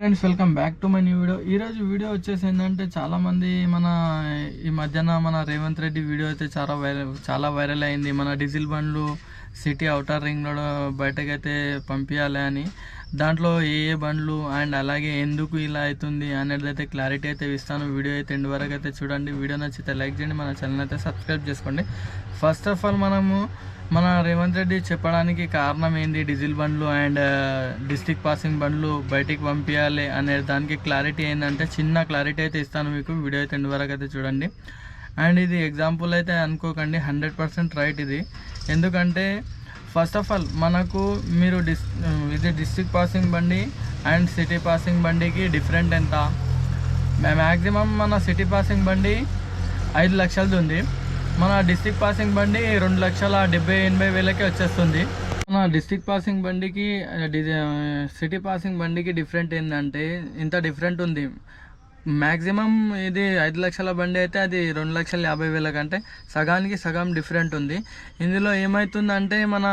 Friends welcome back to my new video ఈరోజు video వచ్చేసి ఏంటంటే చాలామంది మన ఈ మధ్యన మన రేవంత్ రెడ్డి వీడియో అయితే చాలా వైరల్ చాలా వైరల్ అయింది. మన డీజిల్ బండ్లు సిటీ అవుటర్ రింగ్లో బయటకైతే పంపించాలి అని. దాంట్లో ఏ ఏ బండ్లు అండ్ అలాగే ఎందుకు ఇలా అవుతుంది అనేది అయితే క్లారిటీ అయితే ఇస్తాను. వీడియో అయితే ఎండ్ వరకు అయితే చూడండి. వీడియో నచ్చితే లైక్ చేయండి. మన ఛానల్ అయితే సబ్స్క్రైబ్ చేసుకోండి. ఫస్ట్ ఆఫ్ ఆల్ మనము మన రేవంత్ రెడ్డి చెప్పడానికి కారణం ఏంది? డీజిల్ బండ్లు అండ్ డిస్టిక్ పాసింగ్ బండ్లు బయటికి పంపించాలి అనే దానికి క్లారిటీ ఏంటంటే చిన్న క్లారిటీ అయితే ఇస్తాను మీకు. వీడియో అయితే ఎండ్ వరకు అయితే చూడండి. అండ్ ఇది ఎగ్జాంపుల్ అయితే అనుకోకండి. హండ్రెడ్ పర్సెంట్ రైట్ ఇది. ఎందుకంటే ఫస్ట్ ఆఫ్ ఆల్ మనకు మీరు డిస్ ఇది డిస్ట్రిక్ట్ పాసింగ్ బండి అండ్ సిటీ పాసింగ్ బండికి డిఫరెంట్ ఎంత? మ్యాక్సిమం మన సిటీ పాసింగ్ బండి ఐదు లక్షలది ఉంది. మన డిస్ట్రిక్ట్ పాసింగ్ బండి రెండు లక్షల డెబ్బై ఎనభై వేలకే వచ్చేస్తుంది. మన డిస్టిక్ పాసింగ్ బండికి సిటీ పాసింగ్ బండికి డిఫరెంట్ ఏంటంటే ఇంత డిఫరెంట్ ఉంది. మ్యాక్సిమం ఇది ఐదు లక్షల బండి అయితే అది రెండు లక్షల యాభై వేల కంటే సగానికి సగం డిఫరెంట్ ఉంది. ఇందులో ఏమవుతుందంటే మన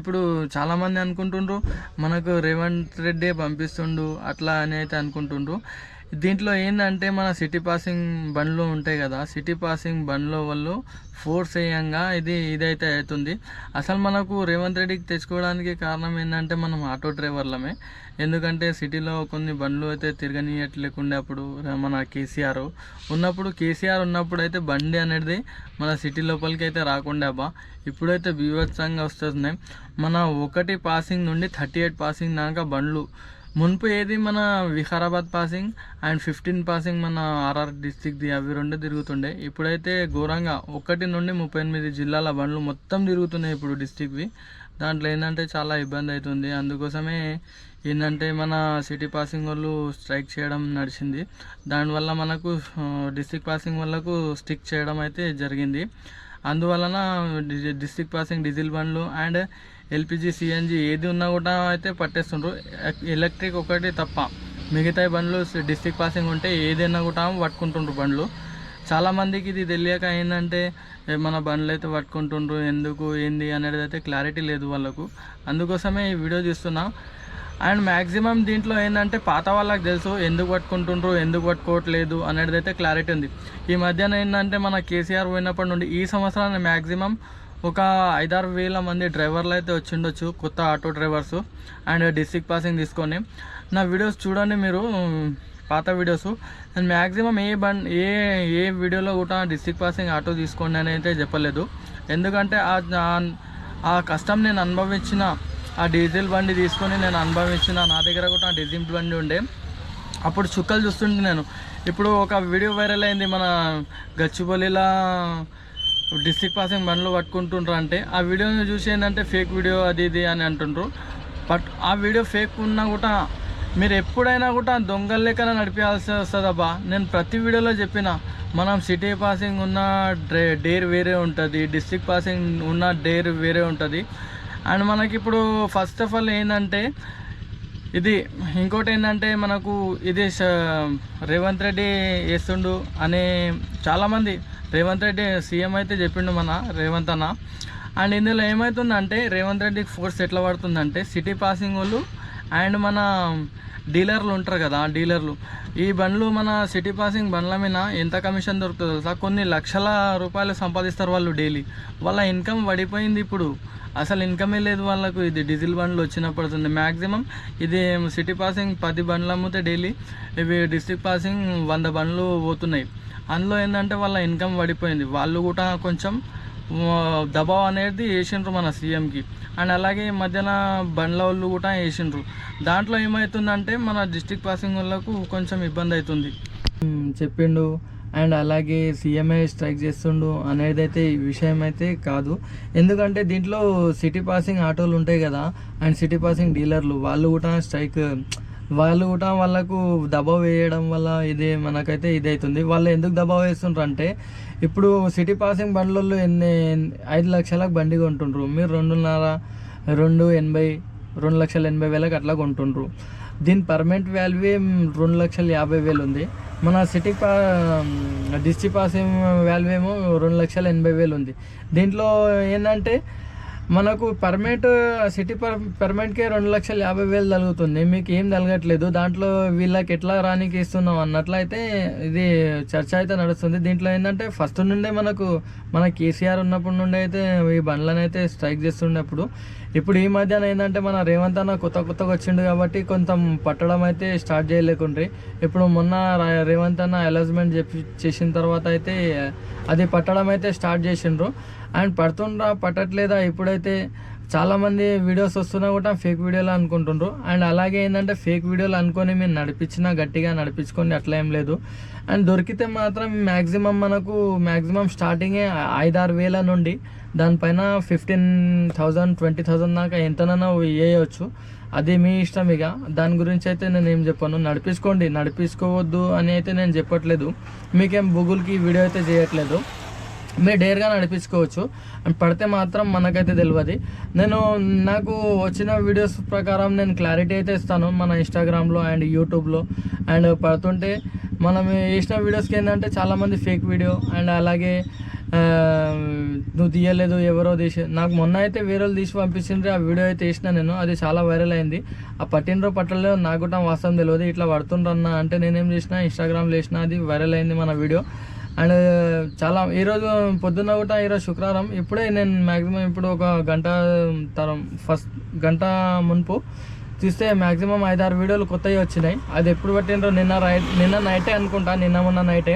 ఇప్పుడు చాలామంది అనుకుంటుండ్రు మనకు రేవంత్ రెడ్డి పంపిస్తుండు అట్లా అని అయితే అనుకుంటుండ్రు. దీంట్లో ఏంటంటే మన సిటీ పాసింగ్ బండ్లు ఉంటాయి కదా సిటీ పాసింగ్ బండ్లో వాళ్ళు ఫోర్స్ వేయంగా ఇది ఇదైతే అవుతుంది. అసలు మనకు రేవంత్ రెడ్డికి తెచ్చుకోవడానికి కారణం ఏంటంటే మనం ఆటో డ్రైవర్లమే. ఎందుకంటే సిటీలో కొన్ని బండ్లు అయితే తిరగనీయట్లేకుండే అప్పుడు మన కేసీఆర్. ఉన్నప్పుడు కేసీఆర్ ఉన్నప్పుడు అయితే బండి అనేది మన సిటీ లోపలికి అయితే రాకుండా బా ఇప్పుడైతే బీభత్సంగా వస్తున్నాయి. మన ఒకటి పాసింగ్ నుండి థర్టీ ఎయిట్ పాసింగ్ దాకా బండ్లు మున్పు ఏది మన Vikarabad passing and fifteen passing మన ఆర్ఆర్ డిస్టిక్ది అవి రెండు తిరుగుతుండే. ఇప్పుడైతే ఘోరంగా ఒకటి నుండి ముప్పై ఎనిమిది జిల్లాల బండ్లు మొత్తం తిరుగుతున్నాయి ఇప్పుడు డిస్టిక్వి దాంట్లో ఏంటంటే చాలా ఇబ్బంది అవుతుంది అందుకోసమే ఏంటంటే మన సిటీ పాసింగ్ వాళ్ళు స్ట్రైక్ చేయడం నడిచింది. దానివల్ల మనకు డిస్టిక్ పాసింగ్ వాళ్ళకు స్టిక్ చేయడం అయితే జరిగింది. అందువలన డిస్టిక్ పాసింగ్ డీజిల్ బండ్లు అండ్ ఎల్పిజి సిఎన్జి ఏది ఉన్నా కూడా అయితే పట్టేస్తుండ్రు. ఎలక్ట్రిక్ ఒకటి తప్ప. మిగతా బండ్లు డిస్టిక్ పాసింగ్ ఉంటే ఏదైనా కూడా పట్టుకుంటుండ్రు బండ్లు. చాలామందికి ఇది తెలియక ఏంటంటే మన బండ్లు అయితే పట్టుకుంటుండ్రు ఎందుకు ఏంది అనేది అయితే క్లారిటీ లేదు వాళ్ళకు. అందుకోసమే ఈ వీడియో చూస్తున్నాం. అండ్ మ్యాక్సిమం దీంట్లో ఏంటంటే పాత వాళ్ళకి తెలుసు ఎందుకు పట్టుకుంటుండ్రు ఎందుకు పట్టుకోవట్లేదు అనేది అయితే క్లారిటీ ఉంది. ఈ మధ్యన ఏంటంటే మన కేసీఆర్ పోయినప్పటి నుండి ఈ సంవత్సరాన్ని మ్యాక్సిమం ఒక ఐదారు వేల మంది డ్రైవర్లు అయితే వచ్చిండొచ్చు కొత్త auto drivers. And district passing తీసుకొని. నా వీడియోస్ చూడండి మీరు పాత వీడియోస్. అండ్ మ్యాక్సిమం ఏ బండ్ ఏ ఏ వీడియోలో కూడా డిస్ట్రిక్ట్ పాసింగ్ ఆటో తీసుకోండి అని అయితే చెప్పలేదు. ఎందుకంటే ఆ- ఆ కష్టం నేను అనుభవించిన ఆ డీజిల్ బండి తీసుకొని నేను అనుభవించిన నా దగ్గర కూడా డీజిల్ బండి ఉండే. అప్పుడు చుక్కలు చూస్తుంటే నేను. ఇప్పుడు ఒక వీడియో వైరల్ అయింది మన గచ్చిబౌలిలా డిస్ట్రిక్ట్ పాసింగ్ బండ్లు పట్టుకుంటుండ్రు అంటే ఆ వీడియోని చూసి ఏంటంటే ఫేక్ వీడియో అది ఇది అని అంటుండ్రు. బట్ ఆ వీడియో ఫేక్ ఉన్నా కూడా మీరు ఎప్పుడైనా కూడా దొంగల లెక్కన నడిపించాల్సి వస్తుందబ్బా నేను ప్రతి వీడియోలో చెప్పిన మనం సిటీ పాసింగ్ ఉన్న డ్రే డేర్ వేరే ఉంటుంది డిస్ట్రిక్ట్ పాసింగ్ ఉన్న డేర్ వేరే ఉంటుంది. అండ్ మనకి ఇప్పుడు ఫస్ట్ ఆఫ్ ఆల్ ఏంటంటే ఇది ఇంకోటి ఏంటంటే మనకు ఇది రేవంత్ రెడ్డి వేస్తుండు అనే చాలామంది రేవంత్ రెడ్డి సీఎం అయితే చెప్పిండు మన రేవంత్ అన్న. అండ్ ఇందులో ఏమవుతుందంటే రేవంత్ రెడ్డికి ఫోర్స్ ఎట్లా పడుతుందంటే సిటీ పాసింగ్ వాళ్ళు అండ్ మన డీలర్లు ఉంటారు కదా డీలర్లు. ఈ బండ్లు మన సిటీ పాసింగ్ బండ్ల మీద ఎంత కమిషన్ దొరుకుతుందో తెలుసా? కొన్ని లక్షల రూపాయలు సంపాదిస్తారు వాళ్ళు డైలీ. వాళ్ళ ఇన్కమ్ పడిపోయింది ఇప్పుడు. అసలు ఇన్కమే లేదు వాళ్ళకు. ఇది డీజిల్ బండ్లు వచ్చినప్పుడు మ్యాక్సిమం ఇది సిటీ పాసింగ్ పది బండ్లు అమ్మితే డైలీ ఇవి డిస్ట్రిక్ట్ పాసింగ్ వంద బండ్లు పోతున్నాయి. అందులో ఏంటంటే వాళ్ళ ఇన్కమ్ పడిపోయింది. వాళ్ళు కూడా కొంచెం దబావ్ అనేది వేసిండ్రు మన సీఎంకి అండ్ అలాగే ఈ మధ్యన బండ్ల వాళ్ళు కూడా వేసిండ్రు. దాంట్లో ఏమవుతుందంటే మన డిస్టిక్ పాసింగ్ వాళ్ళకు కొంచెం ఇబ్బంది అవుతుంది. చెప్పిండు. అండ్ అలాగే సీఎంఏ స్ట్రైక్ చేస్తుండు అనేది అయితే విషయం అయితే కాదు. ఎందుకంటే దీంట్లో సిటీ పాసింగ్ ఆటోలు ఉంటాయి కదా అండ్ సిటీ పాసింగ్ డీలర్లు వాళ్ళు కూడా స్ట్రైక్ వాళ్ళు కూడా వాళ్ళకు దబావ్ వేయడం వల్ల ఇది మనకైతే ఇది అవుతుంది వాళ్ళు ఎందుకు దబావ్ వేస్తుండ్రు అంటే ఇప్పుడు సిటీ పాసింగ్ బండ్లలో ఎన్ని ఐదు లక్షలకు బండి కొంటుండ్రు. మీరు రెండున్నర రెండు ఎనభై రెండు లక్షల ఎనభై వేలకు అట్లా కొంటుండ్రు. దీని పర్మనెంట్ వాల్యూ రెండు లక్షల యాభై వేలు ఉంది. మన సిటీ పా డిస్ట్రిక్ట్ పాసింగ్ వాల్యూ ఏమో రెండు లక్షల ఎనభై వేలు ఉంది. దీంట్లో ఏంటంటే మనకు పర్మిట్ సిటీ పర్ పర్మిట్కే రెండు లక్షల యాభై వేలు తగులుతుంది మీకు ఏం తగలట్లేదు దాంట్లో వీళ్ళకి ఎట్లా రానికి ఇస్తున్నాం అన్నట్లయితే ఇది చర్చ అయితే నడుస్తుంది. దీంట్లో ఏంటంటే ఫస్ట్ నుండే మనకు మన కేసీఆర్ ఉన్నప్పటి నుండి అయితే ఈ బండ్లను అయితే స్ట్రైక్ చేస్తుండేప్పుడు. ఇప్పుడు ఈ మధ్యన ఏంటంటే మన రేవంత్ అన్న కొత్త కొత్తగా వచ్చిండు కాబట్టి కొంచెం పట్టడం అయితే స్టార్ట్ చేయలేకుండ్రి. ఇప్పుడు మొన్న రేవంత్ అన్న అనౌన్స్మెంట్ చెప్పి చేసిన తర్వాత అయితే అది పట్టడం అయితే స్టార్ట్ చేసిండ్రు. అండ్ పడుతుండ్రా పట్టట్లేదా? ఇప్పుడైతే చాలామంది వీడియోస్ వస్తున్నా కూడా ఫేక్ వీడియోలు అనుకుంటుండ్రు. అండ్ అలాగే ఏంటంటే ఫేక్ వీడియోలు అనుకొని మేము నడిపించినా గట్టిగా నడిపించుకోండి అట్లా ఏం లేదు. అండ్ దొరికితే మాత్రం మ్యాక్సిమం మనకు మ్యాక్సిమం స్టార్టింగే ఐదారు వేల నుండి దానిపైన ఫిఫ్టీన్ థౌజండ్ ట్వంటీ థౌజండ్ దాకా ఎంతనైనా వేయవచ్చు అది మీ ఇష్టం ఇక. దాని గురించి అయితే నేను ఏం చెప్పాను. నడిపించుకోండి. నడిపించుకోవద్దు అని అయితే నేను చెప్పట్లేదు. మీకేం గూగుల్కి వీడియో అయితే చేయట్లేదు. మీరు డేర్గా నడిపించుకోవచ్చు. అండ్ పడితే మాత్రం మనకైతే తెలియదు నేను నాకు వచ్చిన వీడియోస్ ప్రకారం నేను క్లారిటీ అయితే ఇస్తాను మన ఇన్స్టాగ్రామ్లో అండ్ యూట్యూబ్లో. అండ్ పడుతుంటే మనం వేసిన వీడియోస్కి ఏంటంటే చాలామంది ఫేక్ వీడియో అండ్ అలాగే నువ్వు తీయలేదు ఎవరో తీసి నాకు మొన్న అయితే వేరే వాళ్ళు తీసి పంపించిండ్రు ఆ వీడియో అయితే వేసిన నేను అది చాలా వైరల్ అయింది. ఆ పట్టినరో పట్టలేదు నాకు కూడా వాస్తవం తెలియదు ఇట్లా పడుతుండ్రన్నా అంటే నేనేం చేసిన ఇన్స్టాగ్రామ్లో వేసిన అది వైరల్ అయింది మన వీడియో. అండ్ చాలా ఈరోజు పొద్దున్న కూడా ఈరోజు శుక్రవారం ఇప్పుడే నేను మ్యాక్సిమం ఇప్పుడు ఒక గంట తరం ఫస్ట్ గంట మునుపు చూస్తే మ్యాక్సిమం ఐదారు వీడియోలు కొత్తవి వచ్చినాయి. అది ఎప్పుడు పట్టినరో నిన్న రై నిన్న నైటే అనుకుంటా నిన్న మొన్న నైటే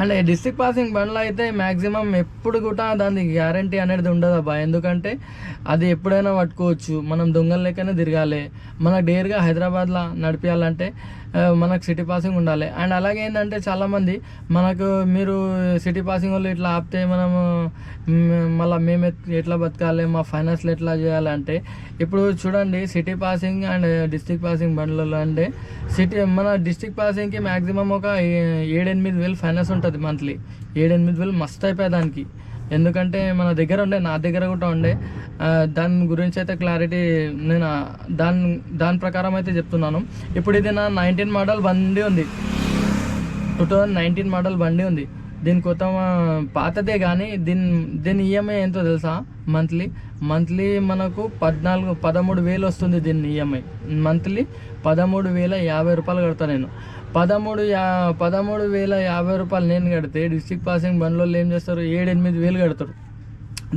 అండ్ డిస్ట్రిక్ట్ పాసింగ్ బండ్లో అయితే మ్యాక్సిమం ఎప్పుడు కూడా దాని గ్యారంటీ అనేది ఉండదు అబ్బా. ఎందుకంటే అది ఎప్పుడైనా పట్టుకోవచ్చు. మనం దొంగలు లెక్కనే తిరగాలి. మనకు డేర్గా హైదరాబాద్లో నడిపించాలంటే మనకు సిటీ పాసింగ్ ఉండాలి. అండ్ అలాగే ఏంటంటే చాలామంది మనకు మీరు సిటీ పాసింగ్ వాళ్ళు ఇట్లా ఆపితే మనము మళ్ళీ మేము ఎట్లా బతకాలి మా ఫైనాన్స్లు ఎట్లా చేయాలి అంటే ఇప్పుడు చూడండి city passing and district passing బండ్లలో అంటే సిటీ మన డిస్టిక్ పాసింగ్కి మ్యాక్సిమం ఒక ఏ- ఏడెనిమిది వేలు ఫైనాన్స్ ఉంటుంది మంత్లీ ఏడెనిమిది వేలు మస్త్ అయిపోయి దానికి ఎందుకంటే మన దగ్గర ఉండే నా దగ్గర కూడా ఉండే. దాని గురించి అయితే క్లారిటీ నేను దాని దాని ప్రకారం అయితే చెప్తున్నాను. ఇప్పుడు ఇది నా నైన్టీన్ మోడల్ బండి ఉంది. టూ థౌజండ్ నైన్టీన్ మోడల్ బండి ఉంది. దీని కొత్త పాతదే కానీ దీని దీని ఈఎంఐ ఎంతో తెలుసా? మంత్లీ మంత్లీ మనకు పద్నాలుగు పదమూడు వేలు వస్తుంది దీని ఈఎంఐ మంత్లీ పదమూడు వేల యాభై రూపాయలు కడతా నేను. పదమూడు యా పదమూడు వేల యాభై రూపాయలు నేను కడితే డిస్ట్రిక్ట్ పాసింగ్ బండ్లో ఏం చేస్తారు? ఏడు ఎనిమిది వేలు కడతారు.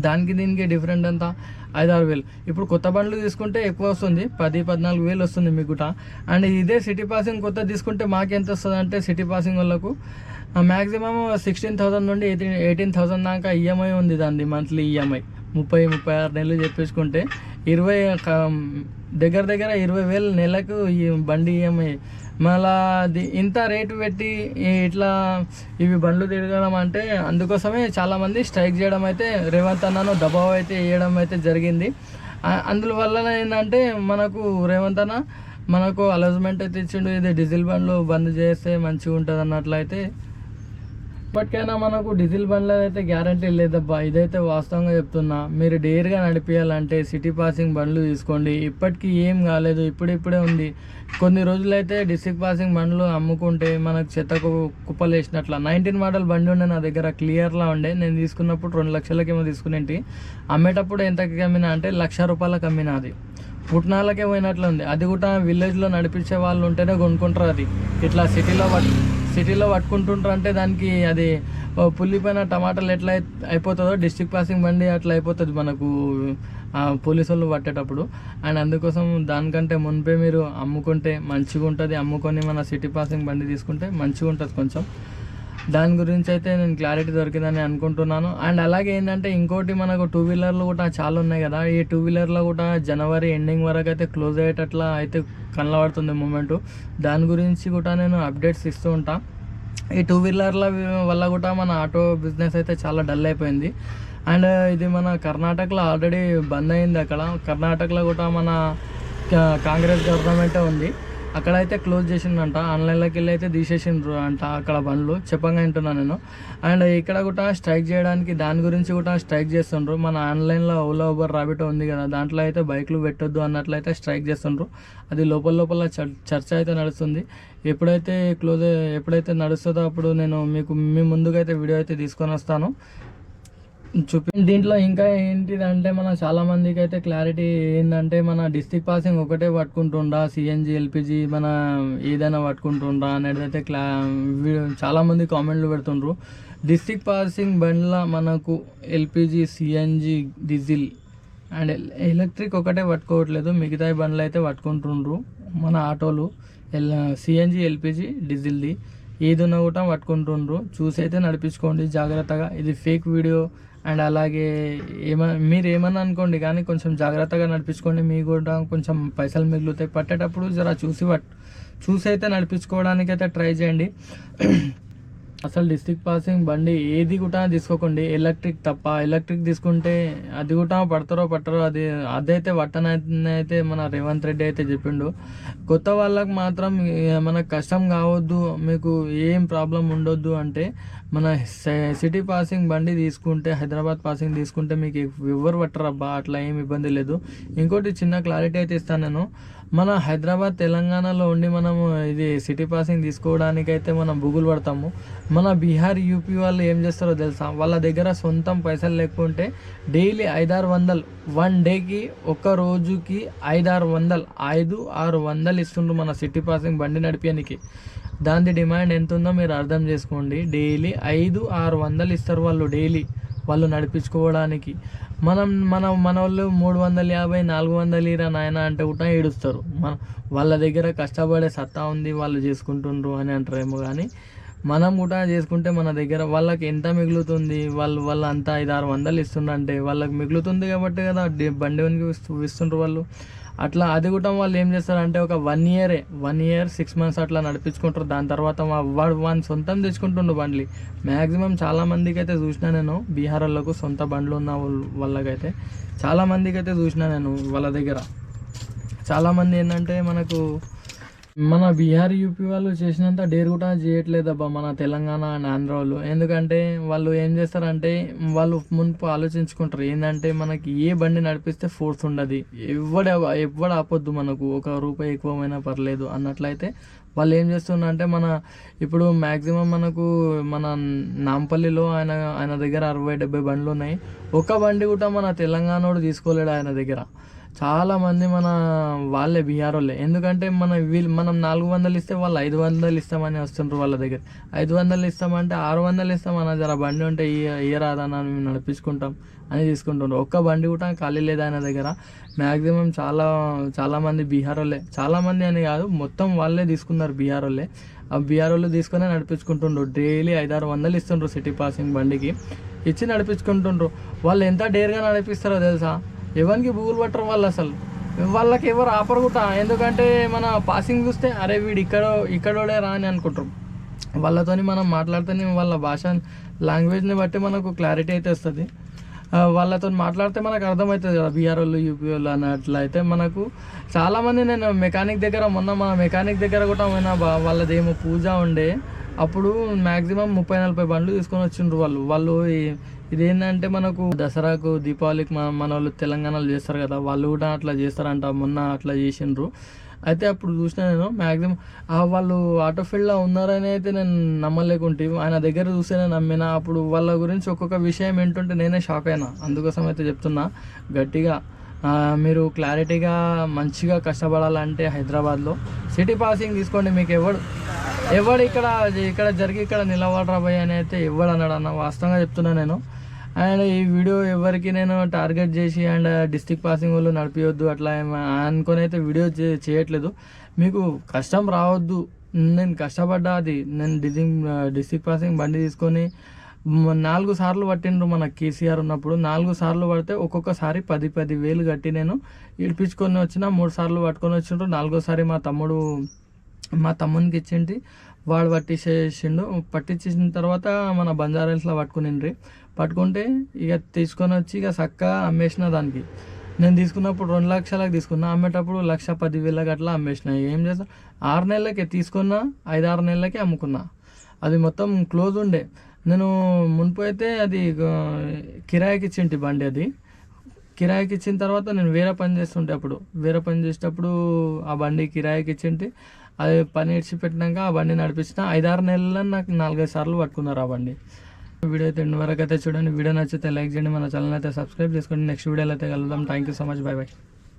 దానికి దీనికి డిఫరెంట్ అంతా. ఐదారు వేలు. ఇప్పుడు కొత్త బండ్లు తీసుకుంటే ఎక్కువ వస్తుంది. పది పద్నాలుగు వేలు వస్తుంది మీకు అండ్ ఇదే సిటీ పాసింగ్ కొత్త తీసుకుంటే మాకు ఎంత వస్తుంది అంటే సిటీ పాసింగ్ వాళ్ళకు మ్యాక్సిమం సిక్స్టీన్ థౌసండ్ నుండి ఎయిటీన్ ఎయిటీన్ థౌసండ్ దాకా ఈఎంఐ ఉంది దాన్ని మంత్లీ ఈఎంఐ ముప్పై ముప్పై ఆరు నెలలు చెప్పించుకుంటే ఇరవై దగ్గర దగ్గర ఇరవై వేలు నెలకు ఈ బండి ఈఎంఐ మళ్ళా ఇంత రేటు పెట్టి ఇట్లా ఇవి బండ్లు తిరగడం అంటే అందుకోసమే చాలామంది స్ట్రైక్ చేయడం అయితే రేవంత్ అన్నను దబావ్ అయితే వేయడం అయితే జరిగింది. అందువల్ల ఏంటంటే మనకు రేవంత్ అన్న మనకు అలౌజ్మెంట్ అయితే ఇచ్చిండు. ఇది డీజిల్ బండ్లు బంద్ చేస్తే మంచిగా ఉంటుంది అన్నట్లయితే ఇప్పటికైనా మనకు డీజిల్ బండ్ల అయితే గ్యారంటీ లేదబ్బా. ఇదైతే వాస్తవంగా చెప్తున్నా. మీరు డేర్గా నడిపించాలంటే సిటీ పాసింగ్ బండ్లు తీసుకోండి. ఇప్పటికీ ఏం కాలేదు. ఇప్పుడిప్పుడే ఉంది. కొన్ని రోజులైతే డిస్ట్రిక్ట్ పాసింగ్ బండ్లు అమ్ముకుంటే మనకు చెత్తకు కుప్పలు వేసినట్ల నైన్టీన్ మోడల్ బండి ఉండే నా దగ్గర క్లియర్లా ఉండే. నేను తీసుకున్నప్పుడు రెండు లక్షలకేమో తీసుకునేంటి. అమ్మేటప్పుడు ఎంతకి కమ్మినా అంటే లక్ష రూపాయలకు అమ్మినా అది. పుట్నాలకే పోయినట్లు ఉంది అది కూడా విలేజ్లో నడిపించే వాళ్ళు ఉంటేనే కొనుక్కుంటారు అది. ఇట్లా సిటీలో పట్టి సిటీలో పట్టుకుంటుంటారు అంటే దానికి అది పుల్లిపోయిన టమాటాలు ఎట్లా అయిపోతుందో డిస్ట్రిక్ట్ పాసింగ్ బండి అట్లా అయిపోతుంది మనకు ఆ, పోలీసు వాళ్ళు పట్టేటప్పుడు. అండ్ అందుకోసం దానికంటే మునిపే మీరు అమ్ముకుంటే మంచిగా ఉంటుంది అమ్ముకొని మన సిటీ పాసింగ్ బండి తీసుకుంటే మంచిగా ఉంటుంది కొంచెం. దాని గురించి అయితే నేను క్లారిటీ దొరికిందని అనుకుంటున్నాను. అండ్ అలాగే ఏంటంటే ఇంకోటి మనకు టూ వీలర్లు కూడా చాలా ఉన్నాయి కదా. ఈ టూ వీలర్లో కూడా జనవరి ఎండింగ్ వరకు అయితే క్లోజ్ అయ్యేటట్లా అయితే కనబడుతుంది మూమెంట్ దాని గురించి కూడా నేను అప్డేట్స్ ఇస్తూ ఉంటా. ఈ టూ వీలర్ల వల్ల కూడా మన ఆటో బిజినెస్ అయితే చాలా డల్ అయిపోయింది. అండ్ ఇది మన కర్ణాటకలో ఆల్రెడీ బంద్ అయింది అక్కడ. కర్ణాటకలో కూడా మన కాంగ్రెస్ గవర్నమెంటే ఉంది. అక్కడైతే క్లోజ్ చేసిండంట. ఆన్లైన్లోకి వెళ్ళి అయితే తీసేసిండ్రు అంట అక్కడ బండ్లు. చెప్పంగా వింటున్నాను నేను. అండ్ ఇక్కడ కూడా స్ట్రైక్ చేయడానికి దాని గురించి కూడా స్ట్రైక్ చేస్తుండ్రు. మన ఆన్లైన్లో ఓలా ఊబర్ రాబిటో ఉంది కదా దాంట్లో అయితే బైక్లు పెట్టొద్దు అన్నట్లయితే స్ట్రైక్ చేస్తుండ్రు. అది లోపల లోపల చర్చ అయితే నడుస్తుంది. ఎప్పుడైతే క్లోజ్ ఎప్పుడైతే నడుస్తుందో అప్పుడు నేను మీకు మీ ముందుకైతే వీడియో అయితే తీసుకొని వస్తాను. చూపి దీంట్లో ఇంకా ఏంటిదంటే మన చాలా మందికి అయితే క్లారిటీ ఏంటంటే మన డిస్టిక్ పాసింగ్ ఒకటే పట్టుకుంటుండా సిఎన్జి ఎల్పిజి మన ఏదైనా పట్టుకుంటుండా అనేది అయితే క్లా వీ- చాలా మంది కామెంట్లు పెడుతుండ్రు. డిస్టిక్ పాసింగ్ బండ్ల మనకు LPG CNG diesel and electric ఒకటే పట్టుకోవట్లేదు. మిగతా బండ్లు అయితే పట్టుకుంటుండ్రు మన ఆటోలు. ఎల్ సిఎన్జి ఎల్పిజి డీజిల్ది ఏది ఉన్నా కూడా పట్టుకుంటుండ్రు. చూసి అయితే నడిపించుకోండి జాగ్రత్తగా. ఇది ఫేక్ వీడియో అండ్ అలాగే ఏమైనా మీరు ఏమన్నా అనుకోండి కానీ కొంచెం జాగ్రత్తగా నడిపించుకోండి. మీకు కూడా కొంచెం పైసలు మిగులుతాయి. పట్టేటప్పుడు జర చూసి పట్ చూసి అయితే నడిపించుకోవడానికి అయితే ట్రై చేయండి. అసలు డిస్ట్రిక్ట్ పాసింగ్ బండి ఏది కూడా తీసుకోకండి. ఎలక్ట్రిక్ తప్ప. ఎలక్ట్రిక్ తీసుకుంటే అది కూడా పడతారో పట్టరో అది అదైతే పట్టనైతే అయితే మన రేవంత్ రెడ్డి అయితే చెప్పిండు. కొత్త వాళ్ళకి మాత్రం ఏ, మనకు కష్టం కావద్దు. మీకు ఏం ప్రాబ్లం ఉండొద్దు అంటే మన సిటీ పాసింగ్ బండి తీసుకుంటే హైదరాబాద్ పాసింగ్ తీసుకుంటే మీకు ఎవరు పట్టరబ్బా అట్లా ఏమి ఇబ్బంది లేదు. ఇంకోటి చిన్న క్లారిటీ అయితే ఇస్తాను నేను. మన హైదరాబాద్ తెలంగాణలో ఉండి మనము ఇది సిటీ పాసింగ్ తీసుకోవడానికైతే మనం బుగులు పడతాము. మన బీహార్ యూపీ వాళ్ళు ఏం చేస్తారో తెలుసా? వాళ్ళ దగ్గర సొంతం పైసలు లేకుంటే డైలీ ఐదారు వందలు వన్ డేకి ఒక రోజుకి ఐదారు వందలు ఐదు ఆరు వందలు ఇస్తుండ్రు మన సిటీ పాసింగ్ బండి నడిపేనికి. దాని డిమాండ్ ఎంత ఉందో మీరు అర్థం చేసుకోండి. డైలీ ఐదు ఆరు వందలు ఇస్తారు వాళ్ళు డైలీ. వాళ్ళు నడిపించుకోవడానికి. మనం మన మన వాళ్ళు మూడు వందల యాభై నాలుగు వందలు ఇరా నాయన అంటే కూడా ఏడుస్తారు. మన వాళ్ళ దగ్గర కష్టపడే సత్తా ఉంది వాళ్ళు చేసుకుంటుండ్రు అని అంటారేమో కానీ మనం కూడా చేసుకుంటే మన దగ్గర వాళ్ళకి ఎంత మిగులుతుంది వాళ్ళు వాళ్ళు అంత ఐదు ఆరు వందలు ఇస్తుండంటే వాళ్ళకి మిగులుతుంది కాబట్టి కదా బండి వనికి ఇస్తుండ్రు వాళ్ళు. అట్లా అది కూడా వాళ్ళు ఏం చేస్తారంటే ఒక వన్ ఇయరే వన్ ఇయర్ సిక్స్ మంత్స్ అట్లా నడిపించుకుంటారు. దాని తర్వాత వాడు వాని సొంతం తెచ్చుకుంటుండు బండ్లు. మ్యాక్సిమం చాలామందికి అయితే చూసినా నేను బీహార్ వాళ్ళకు సొంత బండ్లు ఉన్న వాళ్ళకైతే చాలా మందికి అయితే చూసినా నేను వాళ్ళ దగ్గర. చాలామంది ఏంటంటే మనకు మన బీహార్ యూపీ వాళ్ళు చేసినంత డేర్ కూడా చేయట్లేదబ్బా మన తెలంగాణ అండ్ ఆంధ్ర వాళ్ళు. ఎందుకంటే వాళ్ళు ఏం చేస్తారంటే వాళ్ళు మునుపు ఆలోచించుకుంటారు. ఏంటంటే మనకి ఏ బండి నడిపిస్తే ఫోర్స్ ఉండదు. ఎవడ ఎవడ ఆపొద్దు మనకు. ఒక రూపాయి ఎక్కువమైనా పర్లేదు అన్నట్లయితే వాళ్ళు ఏం చేస్తున్నారంటే మన ఇప్పుడు మ్యాక్సిమం మనకు మన నాంపల్లిలో ఆయన ఆయన దగ్గర అరవై డెబ్బై బండ్లు ఉన్నాయి. ఒక బండి కూడా మన తెలంగాణ తీసుకోలేడు ఆయన దగ్గర. చాలామంది మన వాళ్ళే బీహార్ వాళ్ళే ఎందుకంటే మన వీళ్ళు మనం నాలుగు వందలు ఇస్తే వాళ్ళు ఐదు వందలు ఇస్తామని వస్తుంటారు వాళ్ళ దగ్గర. ఐదు వందలు ఇస్తామంటే ఆరు వందలు ఇస్తామన్న జర బండి ఉంటే ఇయ్యరాదన్న మేము నడిపించుకుంటాం అని తీసుకుంటుండ్రు. ఒక్క బండి కూడా ఖాళీ లేదు ఆయన దగ్గర. మ్యాక్సిమం చాలా చాలామంది బీహార్ వాళ్ళే చాలామంది అని కాదు మొత్తం వాళ్ళే తీసుకున్నారు బీహార్ వాళ్ళే ఆ బీహార్ వాళ్ళు తీసుకునే నడిపించుకుంటుండ్రు. డైలీ ఐదారు వందలు ఇస్తుండ్రు సిటీ పాసింగ్ బండికి. ఇచ్చి నడిపించుకుంటుండ్రు. వాళ్ళు ఎంత డేర్గా నడిపిస్తారో తెలుసా? ఎవరికి భూగులు పట్టరు వాళ్ళు అసలు. వాళ్ళకి ఎవరు ఆపరు కూడా. ఎందుకంటే మన పాసింగ్ చూస్తే అరే వీడు ఇక్కడ ఇక్కడోడే రా అని అనుకుంటారు. వాళ్ళతోని మనం మాట్లాడితేనే వాళ్ళ భాష లాంగ్వేజ్ని బట్టి మనకు క్లారిటీ అయితే వస్తుంది. వాళ్ళతో మాట్లాడితే మనకు అర్థమవుతుంది కదా. బీఆర్ వాళ్ళు యూపీ వాళ్ళు అన్నట్లు అయితే మనకు చాలామంది నేను మెకానిక్ దగ్గర మొన్న మన మెకానిక్ దగ్గర కూడా పోయినా వాళ్ళదేమో పూజ ఉండే. అప్పుడు మ్యాక్సిమం ముప్పై నలభై బండ్లు తీసుకొని వచ్చిండ్రు వాళ్ళు. వాళ్ళు ఇదేంటంటే మనకు దసరాకు దీపావళికి మన మన వాళ్ళు తెలంగాణలో చేస్తారు కదా వాళ్ళు కూడా అట్లా చేస్తారంట మొన్న అట్లా చేసిండ్రు. అయితే అప్పుడు చూసిన నేను మ్యాక్సిమం వాళ్ళు ఆటో ఫీల్డ్లో ఉన్నారని అయితే నేను నమ్మలేకుంటే ఆయన దగ్గర చూస్తే నేను నమ్మిన అప్పుడు వాళ్ళ గురించి ఒక్కొక్క విషయం ఏంటంటే నేనే షాక్ అయినా. అందుకోసం అయితే చెప్తున్నా గట్టిగా మీరు క్లారిటీగా మంచిగా కష్టపడాలంటే హైదరాబాద్లో. సిటీ పాసింగ్ తీసుకోండి మీకు ఎవడు ఎవడు ఇక్కడ ఇక్కడ జరిగి ఇక్కడ నిలబడరా అని అయితే ఎవడు అన్నాడు అన్న వాస్తవంగా చెప్తున్నా నేను. అండ్ ఈ వీడియో ఎవరికి నేను టార్గెట్ చేసి అండ్ డిస్టిక్ పాసింగ్ వాళ్ళు నడిపించొద్దు అట్లా అనుకొని అయితే వీడియో చేయట్లేదు. మీకు కష్టం రావద్దు. నేను కష్టపడ్డా అది. నేను డిజింగ్ డిస్టిక్ పాసింగ్ బండి తీసుకొని నాలుగు సార్లు పట్టిండ్రు మన కేసీఆర్ ఉన్నప్పుడు. నాలుగు సార్లు పడితే ఒక్కొక్కసారి పది పది వేలు కట్టి నేను ఇడిపించుకొని వచ్చిన మూడు సార్లు పట్టుకొని వచ్చిండ్రు. నాలుగోసారి మా తమ్ముడు మా తమ్మునికి ఇచ్చింటి వాడు పట్టించేసిండు పట్టించేసిన తర్వాత మన బంజారాల్స్లో పట్టుకునిండ్రి. పట్టుకుంటే ఇక తీసుకొని వచ్చి ఇక చక్కగా అమ్మేసిన దానికి. నేను తీసుకున్నప్పుడు రెండు లక్షలకు తీసుకున్నా అమ్మేటప్పుడు లక్ష పది వేలకు అట్లా అమ్మేసిన ఏం చేస్తా ఆరు నెలలకే తీసుకున్నా ఐదు ఆరు నెలలకే అమ్ముకున్నా. అది మొత్తం క్లోజ్ ఉండే. నేను మున్పు అయితే అది కిరాయికి ఇచ్చింటి బండి అది. కిరాయికి ఇచ్చిన తర్వాత నేను వేరే పని చేస్తుంటే అప్పుడు వేరే పని చేసేటప్పుడు ఆ బండి కిరాయికి ఇచ్చింటి. అది పని ఇడిచి పెట్టినాక ఆ బండి నడిపించిన ఐదారు నెలల్లో నాకు నాలుగైదు సార్లు పట్టుకున్నారు ఆ బండి. వీడియో అయితే వరకు అయితే చూడండి. వీడియో నచ్చితే లైక్ చేయండి. మన ఛానల్ అయితే సబ్స్క్రైబ్ చేసుకోండి. నెక్స్ట్ వీడియోలో అయితే కలుద్దాం. Thank you so much bye bye